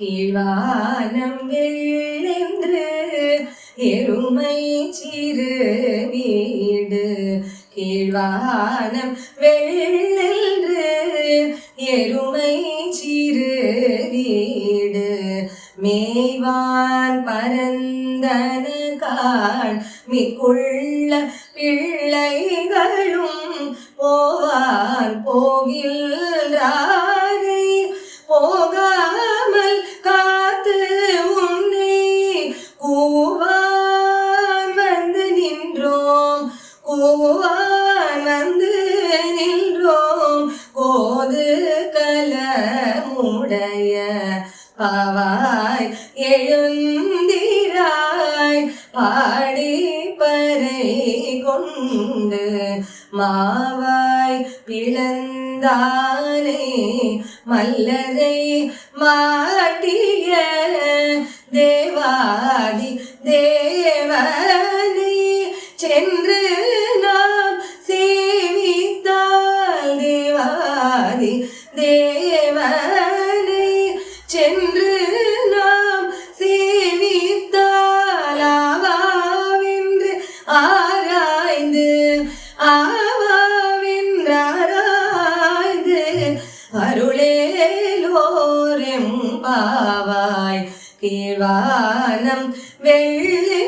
கீழ்வானம் வெள்ளென்று எருமை சிறு வீடு. கீழ்வானம் வெள்ளென்று எருமை சிறு வீடு. மேய்வான் பரந்தன காள் மிக்குள்ள பிள்ளைகளும் போவான் போகில் கோது கலமுடைய பாவாய் எழுந்திராய் பாடி பறை கொண்டு மாவாய் பிளந்தானே மல்லரை மாட்டிய தேவாதி தேவனே சென்று தேவாதி தேவனை சென்று நாம் சேவித்தால் ஆவாவென்று ஆராய்ந்து ஆவாவென்று ஆராய்ந்து அருளேலோரெம் பாவாய் கீழ்வானம் வெள்ளென்று